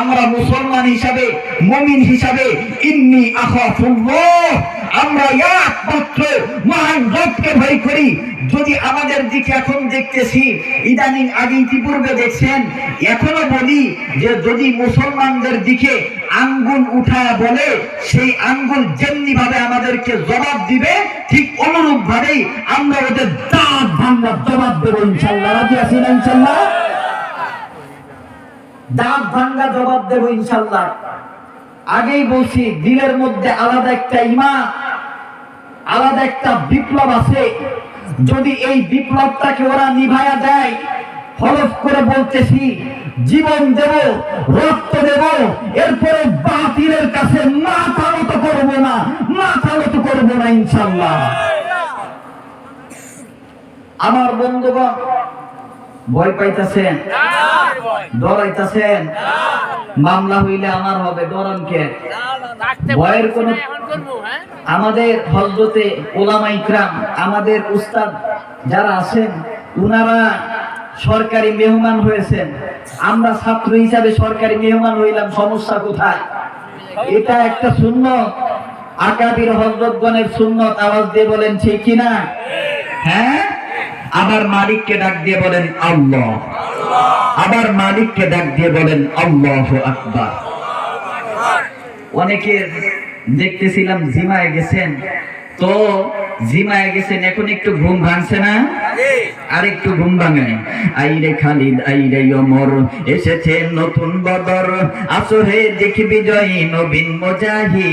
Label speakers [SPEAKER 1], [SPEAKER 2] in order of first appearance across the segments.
[SPEAKER 1] আমরা মুসলমান হিসাবে, মমিন হিসাবে, ইন্নি আখাফুল্লাহ। আমরা একমাত্র মহান রবকে ভয় করি। যদি আমাদের দিকে এখন দেখতেছি, ইদানিং আগে ইতিপূর্বে দেখছেন, এখনও বলি যে যদি মুসলমানদের দিকে আঙ্গুল উঠায় বলে, সেই আঙ্গুল যেমনি ভাবে আমাদেরকে জবাব দিবে, ঠিক অনুরূপ ভাবেই আমরা ওদের দাঁত ভাঙ্গা জবাব দেবো ইনশাল্লাহ। রাজি আছি না ইনশাল্লাহ? দাঁত ভাঙ্গা জবাব দেবো ইনশাল্লাহ। আগেই বলছি, দিলের মধ্যে আলাদা একটা ইমান আলাদা একটা বিপ্লব আছে। যদি এই বিপ্লবটাকে ওরা নিভায়া দেয়, হলফ করে বলতেছি, জীবন দেব, রক্ত দেব, এরপরে বাতিলের কাছে মাথা নত করব না, মাথা নত করব না ইনশাল্লাহ। আমার বন্ধুগণ ভয় পাইতেছেন? ডরাইতেছেন মামলা হইলে আমার হবে ডরান কে ভয়ের কোনো আমাদের হজরতে ওলামা ইকরাম আমাদের উস্তাদ যারা আছেন উনারা সরকারি মেহমান হয়েছেন। আমরা ছাত্র হিসাবে সরকারি মেহমান হইলাম সমস্যা কোথায়? এটা একটা শূন্য আকাবির হজরতগণের শূন্য আওয়াজ দিয়ে বলেন ঠিক কিনা? হ্যাঁ? আবার মালিককে ডাক দিয়ে বলেন আল্লাহ। আবার মালিককে ডাক দিয়ে বলেন আল্লাহ আকবার। অনেকের দেখতেছিলাম জিমায় গেছেন তো জিমায় গেছেন এখন একটু ঘুম ভাঙছে না? আর একটু ঘুম আইরে খালিদ আইরে অমর এসেছে নতুন বদর। আসো হে দেখবি জয় নবীন মজাহি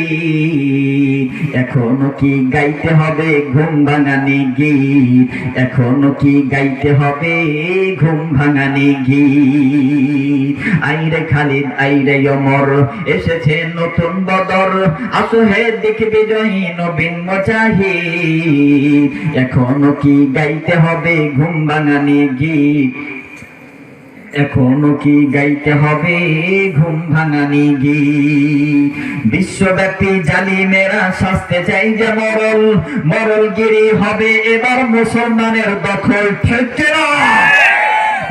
[SPEAKER 1] এখনও কি গাইতে হবে ঘুম ভাঙানি গীত? এখনও কি গাইতে হবে ঘুম ভাঙানি গীত? আইরে খালিদ আইরে অমর এসেছে নতুন বদর। আসো হে দেখবি জয় নবীন মজাহি এখনও কি গাইতে হবে ঘুম ভাঙানি গীত? এখনও কি গাইতে হবে ঘুম ভাঙানি গীত? বিশ্বব্যাপী জালিমেরা শাস্তে চাই যে মরল। মরলগিরি হবে এবার মুসলমানের দখল ঠিক না?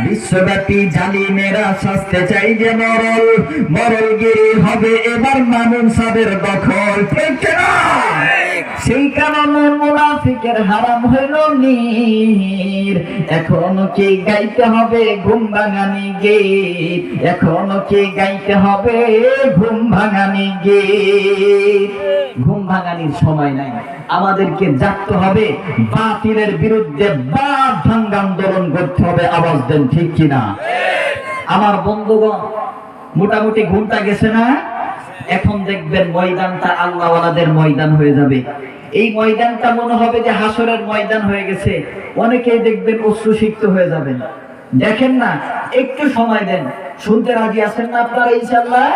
[SPEAKER 1] বিশ্বব্যাপী জালিমেরা শাস্তে চাই যে মরল। মরলগিরি হবে এবার মামুন সাহের দখল? সেই কারণে মুনাফিকের হারাম হইল নীর। এখনও কি গাইতে হবে ঘুম ভাঙানি গে এখনও কি গাইতে হবে ঘুম ভাঙানি গীত? ঘুম ভাঙানির সময় নাই। আমাদেরকে জাগতে হবে বাতিলের বিরুদ্ধে বাদ ভাঙ্গ আন্দোলন করতে হবে। আওয়াজ দেন ঠিক কিনা? আমার বন্ধুগণ, মোটামুটি ঘুমটা গেছে না? এখন দেখবেন ময়দানটা আল্লাহওয়ালাদের ময়দান হয়ে যাবে। এই ময়দানটা মনে হবে যে হাসরের ময়দান হয়ে গেছে। অনেকেই দেখবেন অশ্রুসিক্ত হয়ে যাবেন। দেখেন না, একটু সময় দেন। শুনতে রাজি আছেন না আপনারা ইনশাল্লাহ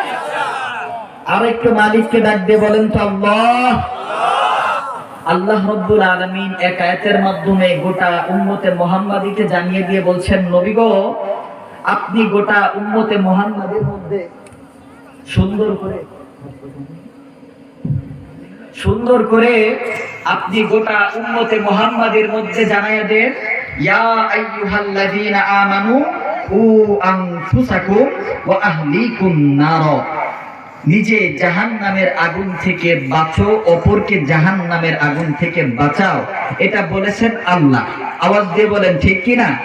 [SPEAKER 1] আর একটু মালিককে ডাক দিয়ে বলেন তো আল্লাহ। আল্লাহ রব্বুল আলমিন এক আয়াতের মাধ্যমে গোটা উম্মতে মোহাম্মদীকে জানিয়ে দিয়ে বলছেন, নবী গো, আপনি গোটা উম্মতে মোহাম্মদের মধ্যে সুন্দর করে সুন্দর করে আপনি গোটা উম্মতে মোহাম্মদের মধ্যে জানাইয়া দেন, ইয়া আইয়ুহাল্লাযীনা আমানু, উ আনফুসাকুম ওয়া আহলিকুম নার। নিজে জাহান নামের আগুন থেকে বাঁচো, অপরকে জাহান নামের আগুন থেকে বাঁচাও। এটা বলেছেন আল্লাহ। আওয়াজ দিয়ে বলেন, ঠিক কিনা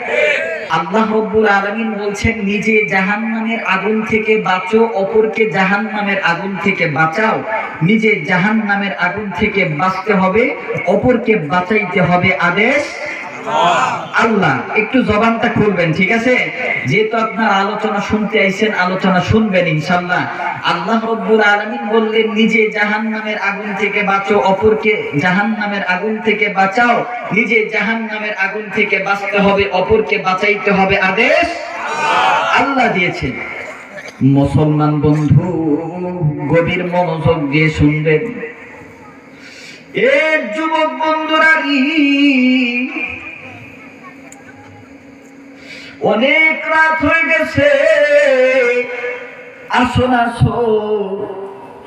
[SPEAKER 1] আল্লাহ রব্বুল আলামিন বলছেন, নিজে জাহান্নামের আগুন থেকে বাঁচো, অপরকে জাহান্নামের আগুন থেকে বাঁচাও। নিজে জাহান্নামের আগুন থেকে বাঁচতে হবে, অপরকে বাঁচাইতে হবে আদেশ আল্লাহ। একটু জবানটা খুলবেন, ঠিক আছে? যেহেতু আপনার আলোচনা শুনতে আইছেন, আলোচনা শুনবেন ইনশাল্লাহ। আল্লাহ রব্বুল আলামিন বললেন, নিজে জাহান্নামের আগুন থেকে বাঁচো, অপরকে জাহান্নামের আগুন থেকে বাঁচাও। নিজে জাহান্নামের আগুন থেকে বাঁচতে হবে, অপরকে বাঁচাইতে হবে আদেশ আল্লাহ দিয়েছেন। মুসলমান বন্ধু, গভীর মনোযোগ দিয়ে শুনবেন। এ যুবক বন্ধুরা অনেক রাত হয়ে গেছে। আসো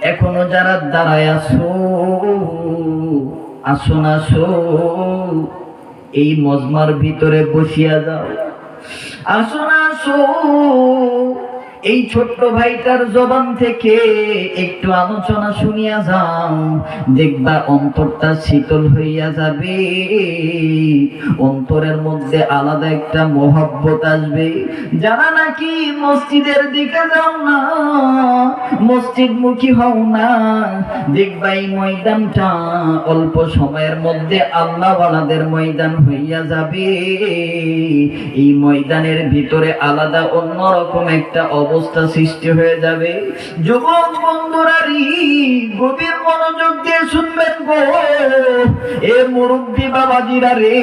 [SPEAKER 1] এখনও যারা দাঁড়ায় আসো আসো। এই মজমার ভিতরে বসিয়া যাও। আসো। এই ছোট্ট ভাইটার জবান থেকে একটু আলোচনা শুনিয়া যাও। দেখবা অন্তরটা শীতল হইয়া যাবে। অন্তরের মধ্যে আলাদা একটা মহব্বত আসবে। যারা নাকি মসজিদের দিকে যাও না মসজিদ মুখী হও না, দেখবা এই ময়দানটা অল্প সময়ের মধ্যে আল্লাহওয়ালাদের ময়দান হইয়া যাবে। এই ময়দানের ভিতরে আলাদা অন্যরকম একটা অবস্থা সৃষ্টি হয়ে যাবে। যুবক বন্ধুরা রি, গভীর মনোযোগ দিয়ে শুনবেন গো। এ মুরব্বী বাবাজিরা রে,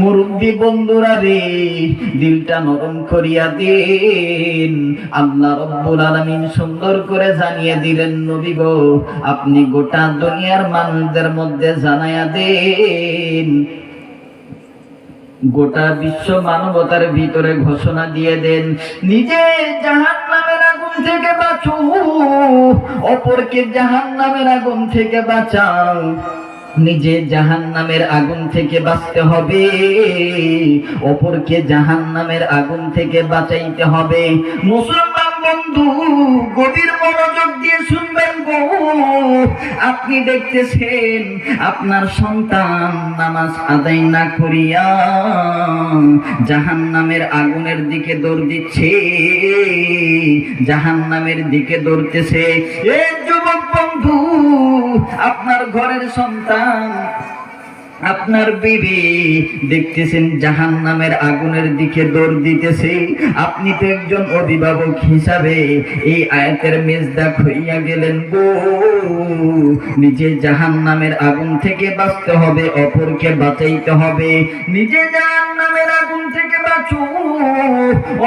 [SPEAKER 1] মুরব্বী বন্ধুরা রে, দিলটা নরম করিয়া দেন। আল্লাহ রব্বুল আলামিন সুন্দর করে জানিয়ে দিলেন, নবী গো, আপনি গোটা দুনিয়ার মানুষদের মধ্যে জানাইয়া দেন। গোটা বিশ্ব মানবতার ভিতরে ঘোষণা দিয়ে দেন, নিজে জাহান নামের আগুন থেকে বাঁচু, অপরকে জাহান নামের আগুন থেকে বাঁচাও, নিজে জাহান নামের আগুন থেকে বাঁচতে হবে, অপরকে জাহান নামের আগুন থেকে বাঁচাইতে হবে। মুসলমান বন্ধু, গভীর মনোযোগ দিয়ে শুনবেন গো। আপনি দেখতেছেন, আপনার সন্তান নামাজ আদায় না করিয়া জাহান নামের আগুনের দিকে দৌড় দিচ্ছে। জাহান নামের দিকে দৌড়তেছে। এ যুবক বন্ধু, আপনার ঘরের সন্তান আপনার বিবি দেখতেছেন জাহান নামের আগুনের দিকে দৌড় দিতেছে। আপনি তো একজন অভিভাবক হিসাবে এই আয়াতের মেজদাক হইয়া গেলেন গো। নিজে জাহান নামের আগুন থেকে বাঁচতে হবে, অপরকে বাঁচাইতে হবে। নিজে জাহান নামের আগুন থেকে বাঁচো,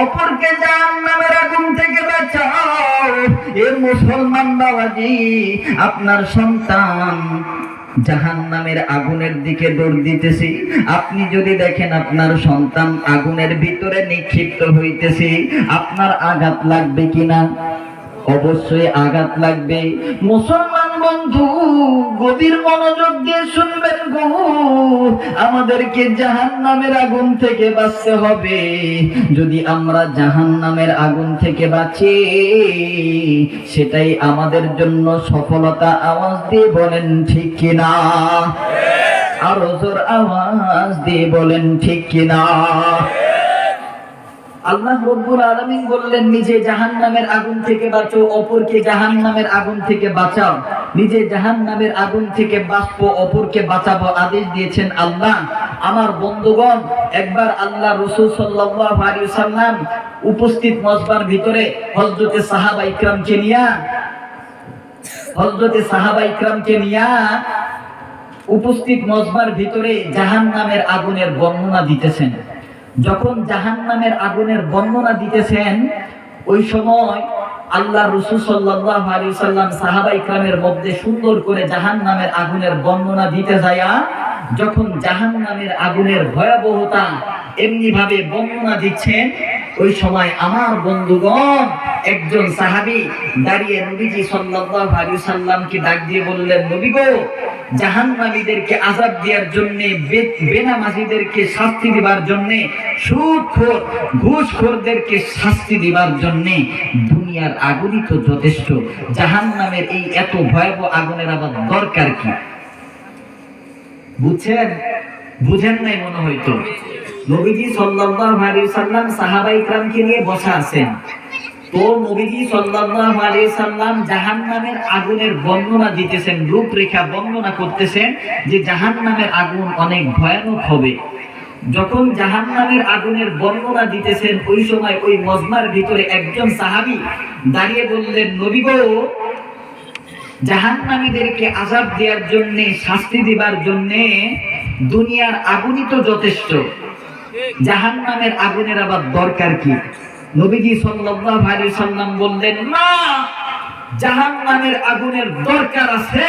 [SPEAKER 1] অপরকে জাহান নামের আগুন থেকে বাঁচাও। এ মুসলমান বাবাজি, আপনার সন্তান জাহান নামের আগুনের দিকে দৌড় দিতেছি। আপনি যদি দেখেন আপনার সন্তান আগুনের ভিতরে নিক্ষিপ্ত হইতেছি, আপনার আঘাত লাগবে কিনা? অবশ্যই আঘাত লাগবে। মুসলমান বন্ধু, গভীর মনোযোগ দিয়ে শুনবেন গো। আমাদেরকে জাহান নামের আগুন থেকে বাঁচতে হবে। যদি আমরা জাহান নামের আগুন থেকে বাঁচি, সেটাই আমাদের জন্য সফলতা। আওয়াজ দিয়ে বলেন, ঠিক কিনা আরও জোর আওয়াজ দিয়ে বলেন, ঠিক কিনা আল্লাহ রব্বুল আলমিন বললেন, নিজে জাহান্নামের আগুন থেকে বাঁচো, অপরকে জাহান্নামের আগুন থেকে বাঁচাও। নিজে জাহান্নামের আগুন থেকে বাঁচবো, অপরকে বাঁচাবো আদেশ দিয়েছেন আল্লাহ। আমার বন্ধুগণ, একবার আল্লাহ রসুল আলাইহি সাল্লাম উপস্থিত মসবার ভিতরে হযরতে সাহাবা ইকরামকে নিয়া, হযরতে সাহাবা ইকরামকে নিয়া উপস্থিত মজবার ভিতরে জাহান নামের আগুনের বর্ণনা দিতেছেন। যখন জাহান নামের আগুনের বর্ণনা দিতেছেন, ওই সময় আল্লাহ রসুল সাল্লাহ আলী সাল্লাম সাহাবা ইকরামের মধ্যে সুন্দর করে জাহান নামের আগুনের বর্ণনা দিতে যায়া, যখন জাহান নামের আগুনের ভয়াবহতা এমনি ভাবে বর্ণনা দিচ্ছেন ওই সময় আমার বন্ধুগণ, একজন সাহাবী দাঁড়িয়ে নবীজি সাল্লাল্লাহু আলাইহি সাল্লামকে ডাক দিয়ে বললেন, নবী গো, জাহান্নামীদেরকে আযাব দেওয়ার জন্য বেনামাজিদেরকে শাস্তি দিবার জন্য, সুদখোর, ঘুষখোরদেরকে শাস্তি দিবার জন্য দুনিয়ার আগুনই তো যথেষ্ট। জাহান্নামের এই এত ভয়াবহ আগুনের আবার দরকার কি? বুঝছেন? বুঝেন নাই মনে হইতো নবীজি সাল্লাল্লাহু আলাইহি সাল্লাম সাহাবা ইকরামকে নিয়ে বসা আছেন। তো নবীজি সাল্লাল্লাহু আলাইহি সাল্লাম জাহান্নামের আগুনের বর্ণনা দিতেছেন, রূপরেখা বর্ণনা করতেছেন যে জাহান্নামের আগুন অনেক ভয়ানক হবে। যখন জাহান্নামের আগুনের বর্ণনা দিতেছেন, ওই সময় ওই মজমার ভিতরে একজন সাহাবী দাঁড়িয়ে বললেন, নবী গো, জাহান্নামীদেরকে আজাব দেওয়ার জন্য, শাস্তি দিবার জন্য দুনিয়ার আগুনই তো যথেষ্ট। জাহান্নামের আগুনের আবার দরকার কি? নবীজি সাল্লাল্লাহু আলাইহি সাল্লাম বললেন, না, জাহান্নামের আগুনের দরকার আছে।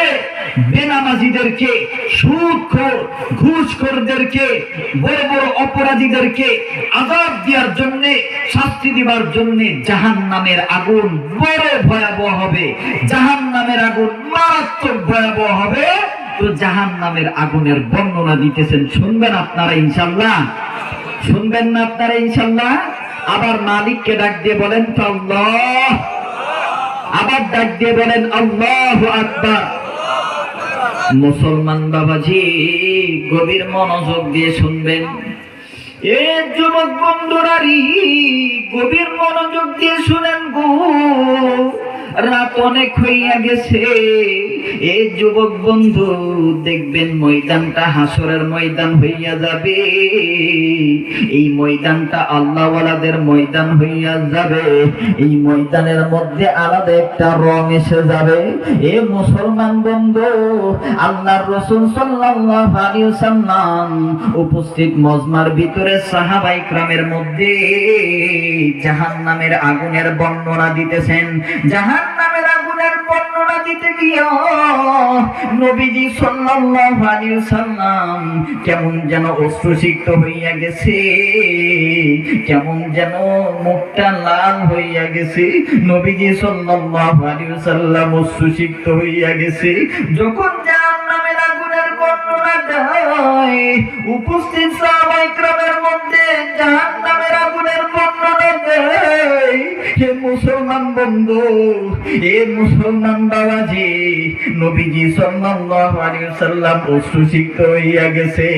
[SPEAKER 1] বেনামাজিদেরকে, সুদখোর, ঘুষখোরদেরকে, বড় বড় অপরাধীদেরকে আযাব দেওয়ার জন্য, শাস্তি দিবার জন্য জাহান্নামের আগুন বড় ভয়াবহ হবে। জাহান্নামের আগুন মারাত্মক ভয়াবহ হবে। তো জাহান্নামের আগুনের বর্ণনা দিতেছেন, শুনবেন আপনারা ইনশাল্লাহ শুনবেন না আপনারা, ইনশাল্লাহ। আবার মালিককে ডাক দিয়ে বলেন আবার ডাক দিয়ে বলেন, আল্লাহ আকবার। মুসলমান বাবাজি, গভীর মনোযোগ দিয়ে শুনবেন। যুবক বন্ধুরা রি গভীর মনোযোগ দিয়ে শুনেন গো। রাত অনেক হইয়া গেছে যুবক বন্ধু, দেখবেন ময়দানটা হাসরের ময়দান হইয়া যাবে। এই ময়দানটা আল্লাহওয়ালাদের ময়দান হইয়া যাবে। এই ময়দানের মধ্যে আলাদা একটা রং এসে যাবে। এ মুসলমান বন্ধু, আল্লাহর রসুল ওয়াসাল্লাম উপস্থিত মজমার ভিতরে সাহাবাই ক্রামের মধ্যে জাহান্নামের আগুনের বর্ণনা দিতেছেন। জাহান্নামের আগুনের বর্ণনা দিতে গিয়া নবীজি সাল্লাল্লাহু আলাইহি কেমন যেন অশ্রুসিক্ত হইয়া গেছে, কেমন যেন মুখটা লাল হইয়া গেছে। নবীজি সাল্লাল্লাহু আলাইহি অশ্রুসিক্ত হইয়া গেছে। যখন জাহান্নামের আগুনের বর্ণনা দেয়, উপস্থিত সাহাবাই ক্রামের মধ্যে জাহান্নামের আগুনের বর্ণনা দেয় হে মুসলমান বন্ধু, এ মুসলমান বাবাজি, নবীজি সাল্লাল্লাহু আলাইহি ওয়াসাল্লাম অশ্রুসিক্ত হইয়া গেছে।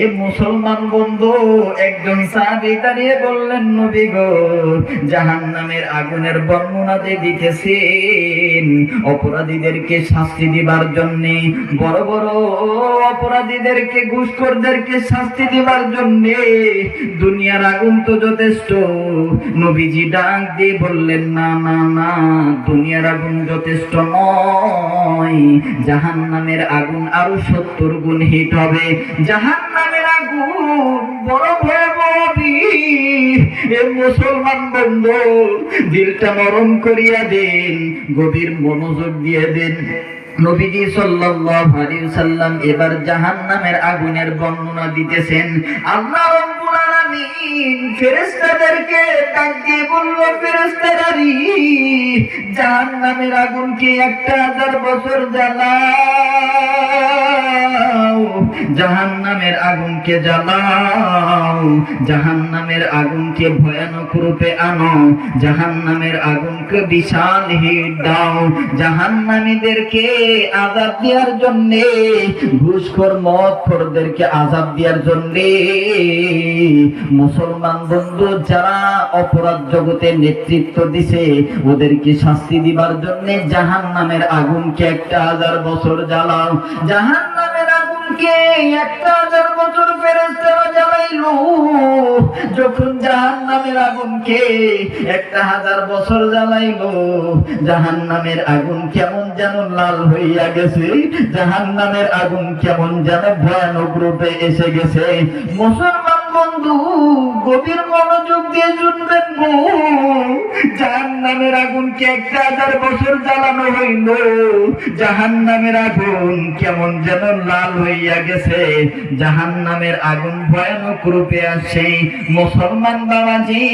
[SPEAKER 1] এ মুসলমান বন্ধু, একজন সাহাবী দাঁড়িয়ে বললেন, নবী গো, জাহান্নামের আগুনের বর্ণনা যে দিতেছেন, অপরাধীদেরকে শাস্তি দিবার জন্য, বড় বড় অপরাধীদেরকে, ঘুষখোরদেরকে শাস্তি দিবার জন্য দুনিয়ার আগুন তো যথেষ্ট। নবীজি ডাক দিয়ে বললেন, না না না, দুনিয়ার আগুন যথেষ্ট নয়। জাহান নামের আগুন আরও সত্তর গুণ হিট হবে। জাহান নামের আগুন বড় ভয়াবহ মুসলমান বন্ধু, দিলটা নরম করিয়া দিন, গভীর মনোযোগ দিয়ে দিন। নবীজি সাল্লাল্লাহু আলাইহি সাল্লাম এবার জাহান্নামের আগুনের বর্ণনা দিতেছেন। আল্লাহ আলামিন ফেরেশতাদেরকে ডাক দিয়ে আগুনকে জ্বালাও। জাহান্নামের আগুনকে জ্বালাও। জাহান্নামের আগুনকে ভয়ানক রূপে আনো। জাহান্নামের আগুনকে বিশাল হিট দাও। জাহান্নামীদেরকে আজাদ দেওয়ার জন্য, ঘুষখোর মদ খোরদেরকে আজাদ দেওয়ার জন্য মুসলমান বন্ধু, যারা অপরাধ জগতে নেতৃত্ব দিছে, ওদেরকে শাস্তি দিবার জন্য জাহান্নামের আগুনকে একটা হাজার বছর জ্বালাও। জাহান্নামের আগুনকে একটা হাজার বছর ফেরেস্তারা জ্বালাইলো। যখন জাহান্নামের আগুনকে একটা হাজার বছর জ্বালাইলো, জাহান্নামের আগুন কেমন যেন লাল হইয়া গেছে, জাহান্নামের আগুন কেমন যেন ভয়ানক রূপে এসে গেছে। মুসলমান বন্ধু, গভীর মনোযোগ দিয়ে শুনবেন গো। জাহান্নামের আগুনকে একটা হাজার বছর জ্বালানো হইল। জাহান নামের আগুন কেমন যেন লাল হইয়া গেছে। জাহান নামের আগুন ভয়ানক রূপে আসে। মুসলমান বাবাজি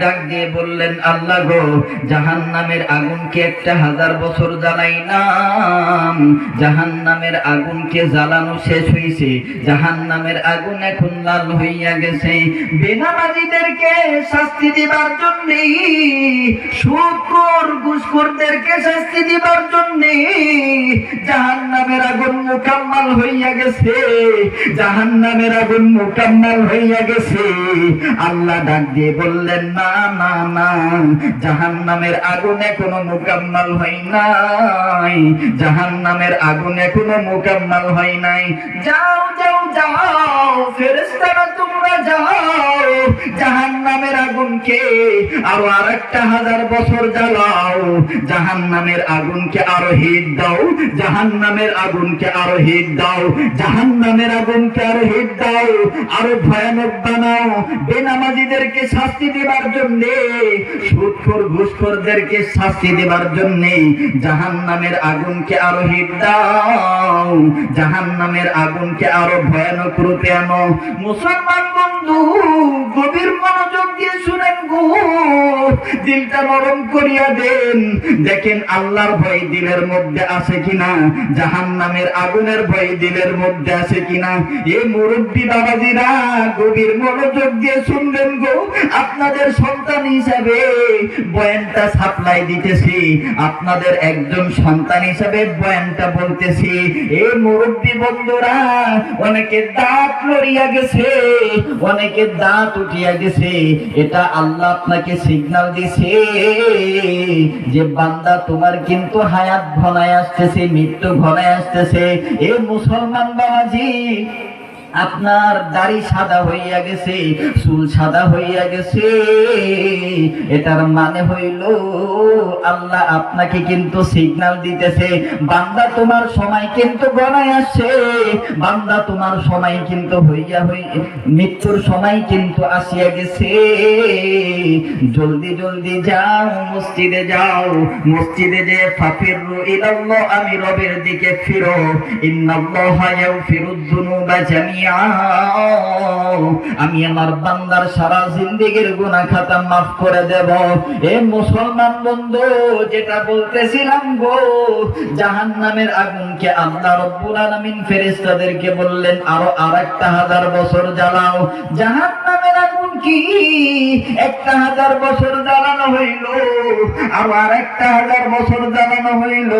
[SPEAKER 1] ডাক দিয়ে বললেন, আল্লাহ গো, জাহান্নামের আগুনকে একটা হাজার বছর জ্বালাইলাম। জাহান্নামের আগুনকে জ্বালানো শেষ হইছে। জাহান্নামের আগুন এখন লাল হইয়া গেছে। শাস্তি দিবার জন্য শুকর শাস্তি দিবার জন্য জাহান্নামের আগুন মোকাম্মাল হইয়া গেছে। জাহান্নামের আগুন মোকাম্মাল হইয়া গেছে। আল্লাহ ডাক দিয়ে বললেন না না না জাহান নামের আগুনে কোনো মোকাম্মাল হয় নাই। জাহান নামের আগুনে কোনো মোকাম্মাল হয় নাই। যাও যাও যাও জাহান্নামের আগুনকে আরও হিট দাও দাও, জাহান্নামের আগুনকে আরও হিট দাও, আরও ভয়ানক বানাও। বেনামাজিদেরকে শাস্তি দেবার জন্য শাস্তি দেবার জন্য জাহান্নামের আগুনকে আরও হিট দাও, জাহান্নামের আগুনকে আরও ভয়ানক ভয়ানক রূপে আনো। মুসলমান বন্ধু, গভীর মনোযোগ দিয়ে শুনেন গো। দিলটা নরম করিয়া দেন। দেখেন আল্লাহর ভয় দিলের মধ্যে আছে কিনা জাহান নামের আগুনের ভয় দিলের মধ্যে আছে কিনা। এ মুরব্বী বাবাজিরা, গভীর মনোযোগ দিয়ে শুনবেন গো। আপনাদের সন্তান হিসাবে বয়ানটা সাপ্লাই দিতেছি। আপনাদের একজন সন্তান হিসাবে বয়ানটা বলতেছি। এ মুরব্বী বন্ধুরা, অনেকে দাঁত লড়িয়া গেছে, অনেকে দাঁত উঠিয়া গেছে। এটা আল্লাহ আপনাকে সিগনাল দিছে যে, বান্দা, তোমার কিন্তু হায়াত ঘনায় আসতেছে, মৃত্যু ঘনায় আসতেছে। এ মুসলমান বাবাজি আপনার দাড়ি সাদা হইয়া গেছে, চুল সাদা হইয়া গেছে। এটার মানে হইল, আল্লাহ আপনাকে কিন্তু সিগন্যাল দিতেছে, বান্দা তোমার সময় কিন্তু গণায় আসছে, বান্দা তোমার সময় কিন্তু হইয়া হই, মৃত্যুর সময় কিন্তু আসিয়া গেছে। জলদি জলদি যাও, মসজিদে যাও, মসজিদে যে ফাফিরু আমি রবের দিকে ফিরো। ইন্নাল্লাহা ইয়াগফিরুদ যুনুবা জামিআ। আমি আমার বান্দার সারা জিন্দিগির গুনা খাতা মাফ করে দেব। এ মুসলমান বন্ধু, যেটা বলতেছিলাম গো জাহান নামের আগুনকে আল্লাহ রব্বুল আলামিন ফেরেশতাদেরকে বললেন, আরও আর একটা হাজার বছর জ্বালাও। আগুন কি? একটা হাজার বছর জ্বালানো হইল আরও আরেকটা হাজার বছর জ্বালানো হইল।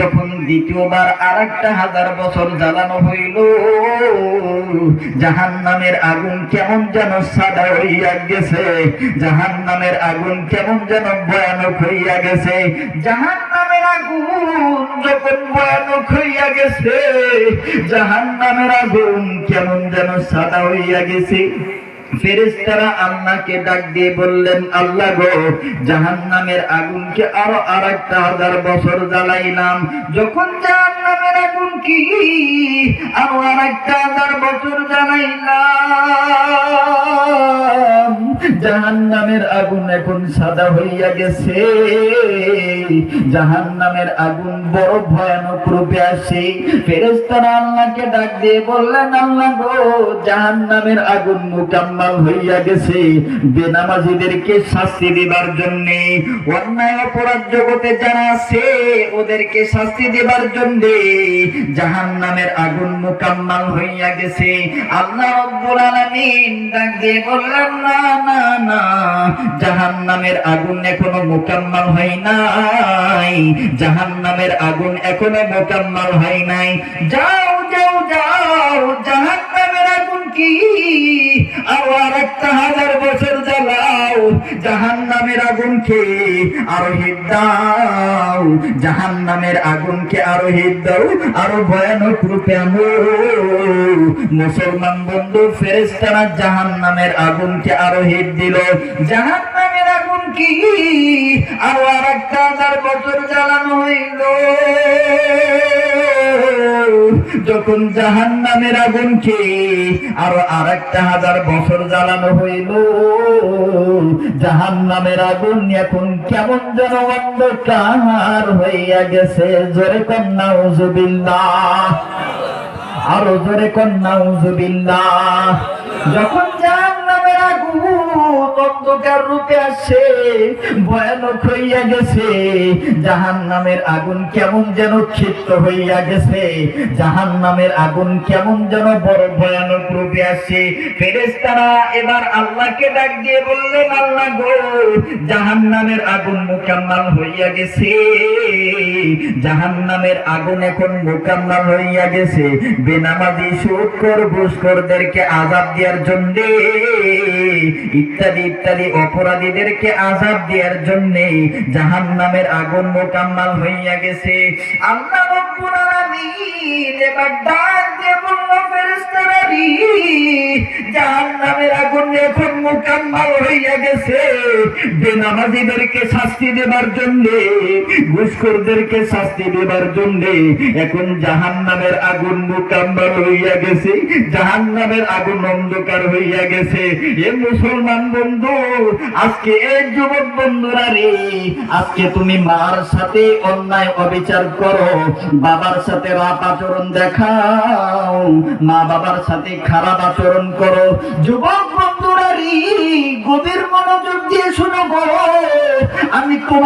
[SPEAKER 1] যখন দ্বিতীয়বার আরেকটা হাজার বছর জ্বালানো হইল জাহান নামের আগুন কেমন যেন সাদা হইয়া গেছে জাহান নামের আগুন কেমন যেন ভয়ানক হইয়া গেছে। জাহান নামের আগুন যখন ভয়ানক হইয়া গেছে জাহান নামের আগুন কেমন যেন সাদা হইয়া গেছে। আল্লাহকে ডাক দিয়ে বললেন, আল্লাহ গো, জাহান্নামের আগুনকে আরও আর একটা হাজার বছর জ্বালাইলাম। যখন জাহান্নামের আগুন কি? আরও আর একটা হাজার বছর জ্বালাইলাম। জাহান্নামের আগুন এখন সাদা হইয়া গেছে। জাহান্নামের আগুন বড় ভয়ানক রূপে আসে। ফেরেশতারা আল্লাহকে ডাক দিয়ে বললেন, আল্লাহ গো, জাহান্নামের আগুন মুকাম্মাল হইয়া গেছে, বেনামাজিদেরকে শাস্তি দিবার জন্য। অন্যায় অপরাধ জগতে যারা আছে, ওদেরকে শাস্তি দিবার জন্য জাহান্নামের আগুন মুকাম্মাল হইয়া গেছে। আল্লাহ রব্বুল আলামিন ডাক দিয়ে না না না, জাহান্নামের আগুন এখনও মুকাম্মাল হয় নাই। জাহান্নামের আগুন এখনও মুকাম্মাল হয় নাই। যাও যাও যাও, জাহান্নামের আগুন কি? আরও একটা হাজার বছর জ্বালাও জাহান নামের আগুনকে আরও হিট দাও। জাহান নামের আগুনকে আরও হিট দাও, আরও ভয়ানক রূপে মুসলমান বন্ধু ফেরেস্তারা জাহান নামের আগুনকে আরও হিট দিল। জাহান নামের কি? আরও একটা হাজার বছর জ্বালানো হইল। যখন জাহান নামের আগুনকে আরও আর একটা হাজার বছর জ্বালানো হইল জাহান নামের আগুন এখন কেমন যেন অন্ধকার হইয়া গেছে। জোরে কন্যা উজুবিল্লাহ আরও জোরে কন্যা উজুবিল্লাহ যখন আগুন অন্ধকার রূপে আসে, ভয়ানক হইয়া গেছে। জাহান নামের আগুন কেমন যেন ক্ষিপ্ত হইয়া গেছে। জাহান নামের আগুন কেমন যেন বড় ভয়ানক রূপে আসে। ফেরেশতারা এবার আল্লাহকে ডাক দিয়ে বললেন, আল্লাহ গো জাহান নামের আগুন মোকাম্মাল হইয়া গেছে। জাহান নামের আগুন এখন মোকাম্মাল হইয়া গেছে। বেনামাজি সুৎকর ঘুষখোরদেরকে আজাব দেওয়ার জন্য ইত্যাদি ইত্যাদি অপরাধীদেরকে আজাব দেওয়ার জন্যেই জাহান নামের আগুন মোকাম্মাল হইয়া গেছে। আল্লাহ ডাক দিয়ে জাহান্নামের আগুন এখন মোকাম্মাল হইয়া গেছে। বেনামাজিদেরকে শাস্তি দেবার জন্য, ঘুষখোরদেরকে শাস্তি দেবার জন্য এখন জাহান্নামের আগুন মোকাম্মাল হইয়া গেছে। জাহান্নামের আগুন অন্ধকার হইয়া গেছে। এ মুসলমান বন্ধু, আজকে এই যুবক বন্ধুরা রে, আজকে তুমি মার সাথে অন্যায় অবিচার করো, বাবার সাথে রাত আচরণ দেখাও, মা বাবার সাথে খারাপ আচরণ করো। যুবক বন্ধুরা রি গভীর মনোযোগ দিয়ে শুনো গো। আমি তোমার